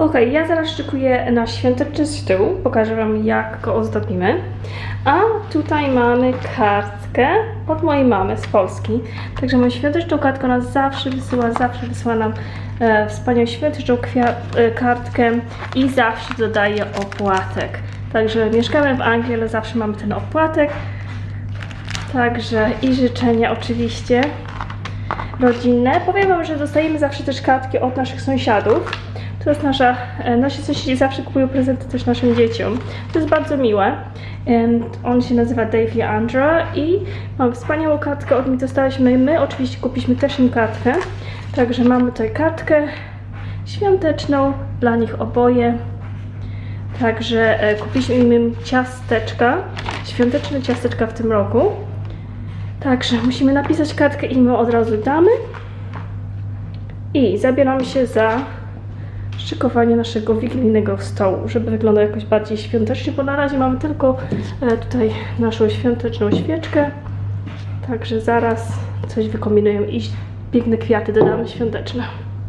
Ok, ja zaraz szykuję nasz świąteczny stół. Pokażę Wam, jak go ozdobimy. A tutaj mamy kartkę od mojej mamy z Polski. Także moja świąteczną kartkę ona zawsze wysyła, zawsze wysyła nam e, wspaniałą świąteczną e, kartkę i zawsze dodaje opłatek. Także mieszkamy w Anglii, ale zawsze mamy ten opłatek. Także i życzenia oczywiście rodzinne. Powiem Wam, że dostajemy zawsze też kartki od naszych sąsiadów. To jest nasza, e, nasi sąsiedzi zawsze kupują prezenty też naszym dzieciom. To jest bardzo miłe. On się nazywa Dave i Andra i mam wspaniałą kartkę od nich dostaliśmy. My oczywiście kupiliśmy też im kartkę. Także mamy tutaj kartkę świąteczną dla nich oboje. Także e, kupiliśmy im ciasteczka, świąteczne ciasteczka w tym roku. Także musimy napisać kartkę i my od razu damy. I zabieramy się za szykowanie naszego wigilijnego stołu, żeby wyglądał jakoś bardziej świątecznie, bo na razie mamy tylko e, tutaj naszą świąteczną świeczkę. Także zaraz coś wykombinujemy i piękne kwiaty dodamy świąteczne.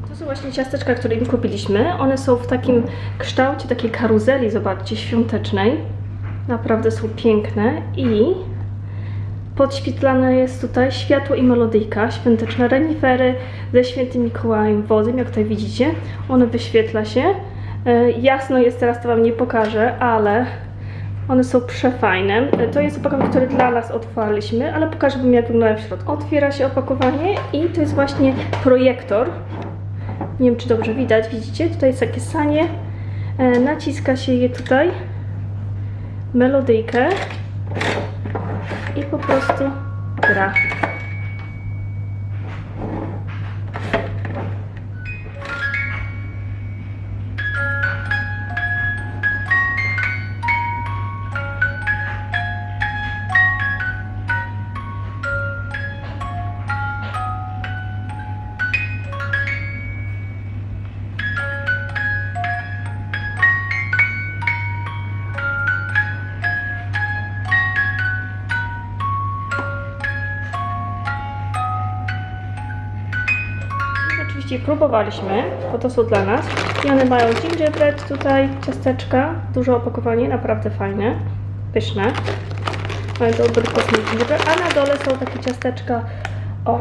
To są właśnie ciasteczka, które im kupiliśmy. One są w takim kształcie takiej karuzeli, zobaczcie, świątecznej. Naprawdę są piękne i Podświetlane jest tutaj światło i melodyjka, świąteczne renifery ze świętym Mikołajem wozem, jak tutaj widzicie. One wyświetla się. E, jasno jest, teraz to Wam nie pokażę, ale one są przefajne. E, To jest opakowanie, które dla nas otwarliśmy, ale pokażę Wam jak wygląda w środku. Otwiera się opakowanie i to jest właśnie projektor. Nie wiem, czy dobrze widać, widzicie? Tutaj jest takie sanie. E, Naciska się je tutaj. Melodyjkę i po prostu gra. Oczywiście próbowaliśmy, bo to są dla nas. I one mają gingerbread tutaj, ciasteczka, duże opakowanie, naprawdę fajne, pyszne. Mają dobry kosmik gingerbread, a na dole są takie ciasteczka o,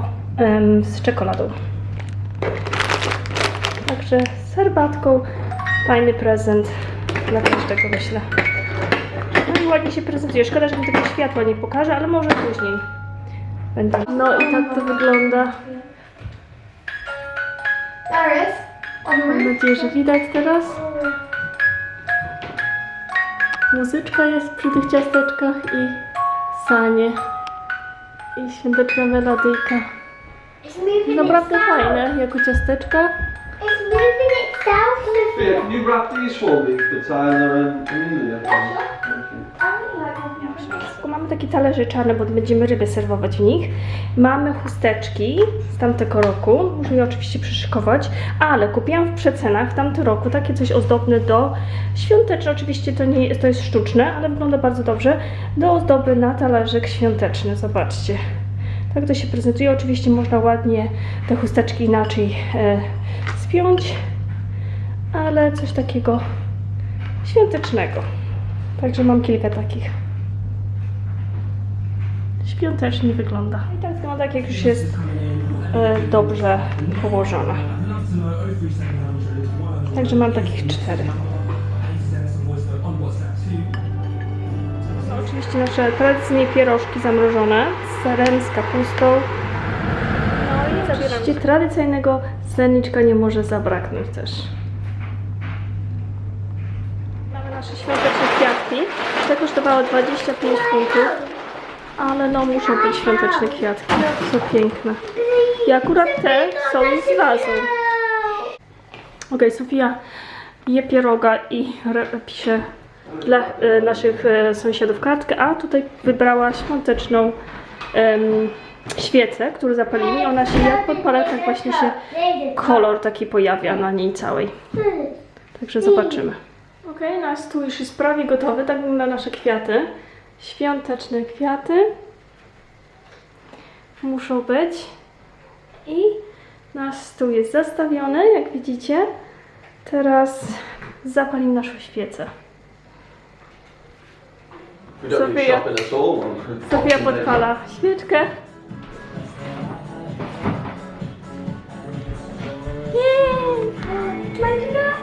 z czekoladą. Także z herbatką, fajny prezent dla każdego myślę. No i ładnie się prezentuje. Szkoda, że mi tego światła nie pokaże, ale może później będę. No i tak to wygląda. Mam nadzieję, że widać teraz. Muzyczka jest przy tych ciasteczkach i sanie. I świąteczna melodyjka. Naprawdę fajne, jako ciasteczka. It's moving itself. Yeah, you wrap these for me for Tyler and Amelia? Takie talerze czarne, bo będziemy ryby serwować w nich. Mamy chusteczki z tamtego roku. Muszę je oczywiście przyszykować, ale kupiłam w przecenach w tamtym roku takie coś ozdobne do świąteczne. Oczywiście to nie to jest sztuczne, ale wygląda bardzo dobrze. Do ozdoby na talerzyk świąteczny. Zobaczcie. Tak to się prezentuje. Oczywiście można ładnie te chusteczki inaczej e, spiąć, ale coś takiego świątecznego. Także mam kilka takich świątecznie wygląda. I tak wygląda, jak już jest e, dobrze położona. Także mam takich cztery. Są oczywiście nasze tradycyjne pierożki zamrożone z serem, z kapustą. No i oczywiście tradycyjnego serniczka nie może zabraknąć też. Mamy nasze świąteczne kwiatki. Te kosztowały 25 funtów. Ale no muszą być świąteczne kwiatki. Są piękne. I akurat te są z wazą. Okej, Sofia je pieroga i pisze dla e, naszych e, sąsiadów kartkę, a tutaj wybrała świąteczną em, świecę, którą zapalimy. Ona się jak podpala, tak właśnie się kolor taki pojawia na niej całej. Także zobaczymy. Ok, nasz stół już jest prawie gotowy. Tak wyglądają nasze kwiaty. Świąteczne kwiaty. Muszą być. I nasz stół jest zastawiony, jak widzicie. Teraz zapalimy naszą świecę. On- Sofia podpala świeczkę. Yay! That?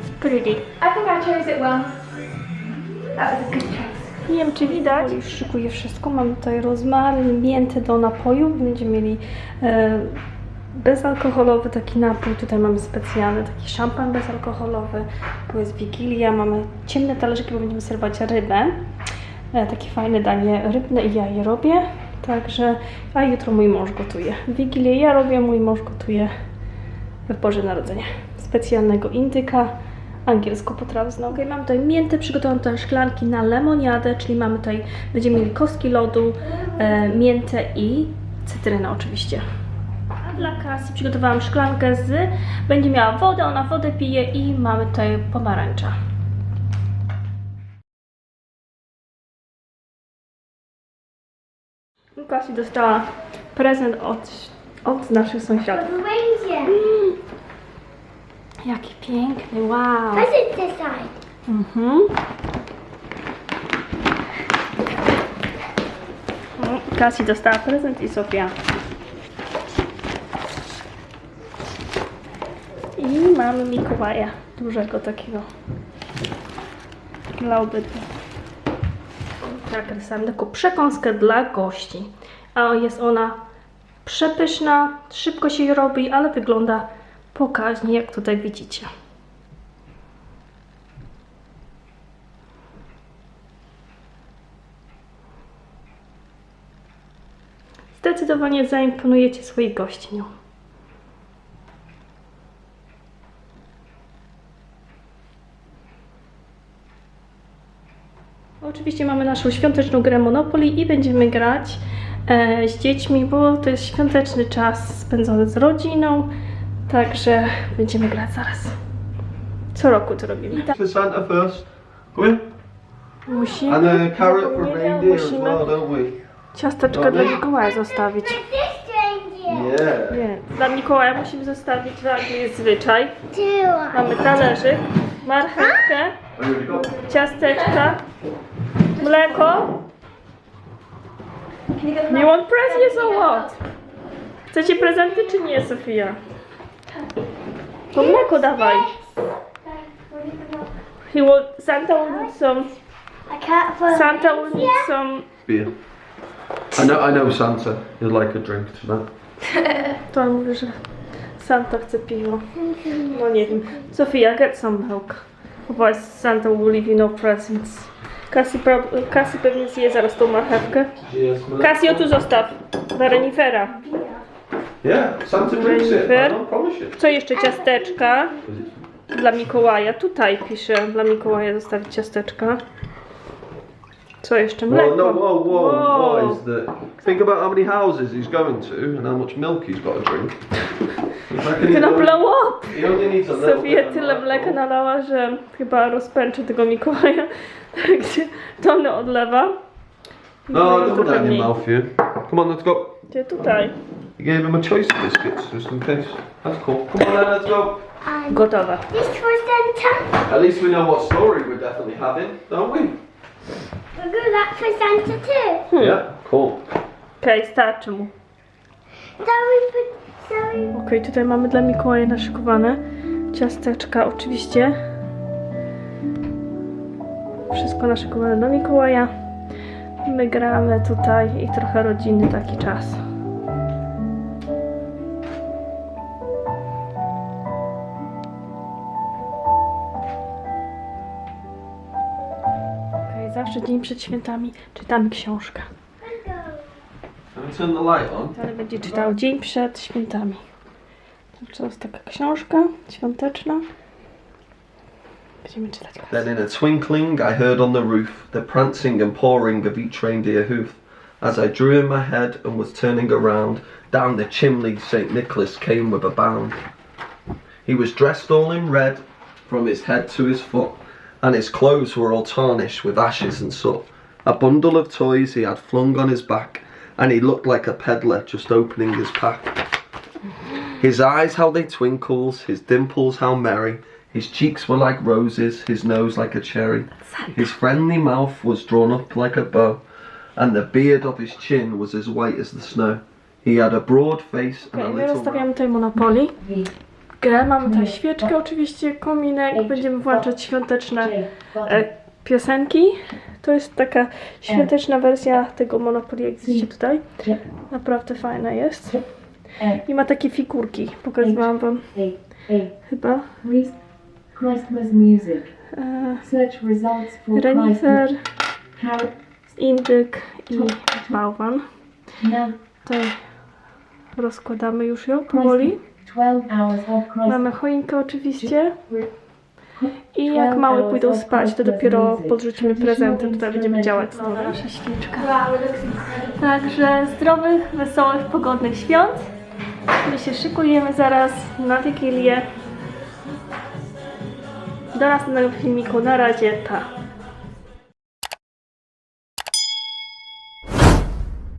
It's pretty. I think I chose it well. That was a good choice. Nie wiem, czy widać. Już szykuję wszystko. Mam tutaj rozmaryn, miętę do napoju. Będziemy mieli e, bezalkoholowy taki napój. Tutaj mamy specjalny taki szampan bezalkoholowy, bo jest Wigilia. Mamy ciemne talerzyki, bo będziemy serwować rybę. E, takie fajne danie rybne i ja je robię. Także, a jutro mój mąż gotuje. Wigilię ja robię, mój mąż gotuje w Boże Narodzenie. Specjalnego indyka, angielską potrawę z nogi. Mam tutaj miętę, przygotowałam tutaj szklanki na lemoniadę, czyli mamy tutaj, będziemy mieli kostki lodu, e, miętę i cytrynę oczywiście. A dla Kasi przygotowałam szklankę z, będzie miała wodę, ona wodę pije i mamy tutaj pomarańcza. Kasi dostała prezent od, od naszych sąsiadów. The. Jaki piękny, wow. Press it this side. Mhm. Kasi dostała prezent i Sofia. I mamy Mikołaja, dużego takiego. Dla obydwu. Tak, rysamy taką przekąskę dla gości. A jest ona przepyszna, szybko się robi, ale wygląda pokaźnie, jak tutaj widzicie. Zdecydowanie zaimponujecie swoich gości nią. Oczywiście mamy naszą świąteczną grę Monopoly i będziemy grać e, z dziećmi, bo to jest świąteczny czas spędzony z rodziną, także będziemy grać zaraz. Co roku to robimy. For Santa first. Come here. Musimy, And a carrot for reindeer as musimy well, don't we? ciasteczka dla Mikołaja zostawić. Yeah. Nie, dla Mikołaja musimy zostawić, tak jest zwyczaj. Mamy talerzyk, marchewkę, have we got? ciasteczka, mleko. Go You want presents or what? Chcecie prezenty czy nie, Sofia? To mleko dawaj. He will, Santa will need some, I can't follow. Santa will need some, Beer. I know, I know Santa. You'd like a drink tonight. to on mówi, że Santa chce piwo. No nie wiem. Sofia, get some milk. Otherwise Santa will leave you no presents. Cassie pewnie zje zaraz tą marchewkę. Yes, Casio, tu zostaw. Dla renifera. Yeah, Santa drinks it. I Fair. don't promise you. Co jeszcze? Ciasteczka. Dla Mikołaja. Tutaj piszę. Dla Mikołaja zostawić ciasteczka. Co jeszcze? Mleko. Well, no, whoa, whoa, Wow. what is the... Think about how many houses he's going to and how much milk he's got to drink. I reckon he's Gonna only- blow up! He only needs a little of tyle mleka nalała, że chyba rozpęczy tego Mikołaja. Także tonę odlewa. No, Mikołaj don't put that in mniej. your mouth here. Come on, let's go. Gdzie tutaj? You gave him a choice of biscuits, just in case. That's cool. Come on then, let's go. Um, Gotowe. this Santa. At least we know what story we're definitely having, don't we? We'll do that for Santa too. Hmm. Yeah, cool. Okej, starczy mu. Okej, tutaj mamy dla Mikołaja naszykowane ciasteczka, oczywiście. Wszystko naszykowane dla Mikołaja. My gramy tutaj i trochę rodzinny taki czas. Zawsze dzień przed świętami czytamy książkę. Can we turn the light on? Ale będzie czytał dzień przed świętami. To jest taka książka świąteczna. Będziemy czytać. Then in a twinkling I heard on the roof the prancing and pawing of each reindeer hoof. As I drew in my head and was turning around, down the chimney St. Nicholas came with a bound. He was dressed all in red, from his head to his foot, and his clothes were all tarnished with ashes and soot. A bundle of toys he had flung on his back, and he looked like a peddler just opening his pack. His eyes, how they twinkles, his dimples, how merry. His cheeks were like roses, his nose like a cherry. His friendly mouth was drawn up like a bow, and the beard of his chin was as white as the snow. He had a broad face and a Okay, my little rozstawiamy round. tutaj Monopoly. Grę, mamy tutaj świeczkę oczywiście, kominek, będziemy włączać świąteczne e, piosenki. To jest taka świąteczna wersja tego Monopoly, jak widzicie tutaj. Naprawdę fajna jest. I ma takie figurki, pokazywałam wam chyba. Chris- Christmas music. E, Search results for renifer, indyk i bałwan. Tutaj rozkładamy już ją powoli. 12 hours of Christmas. Mamy choinkę oczywiście. I jak małe pójdą spać, to dopiero podrzucimy prezenty. Tutaj będziemy działać znowu. Nasza świeczka. Także zdrowych, wesołych, pogodnych świąt. My się szykujemy zaraz na Wigilię. Do następnego filmiku. Na razie, ta.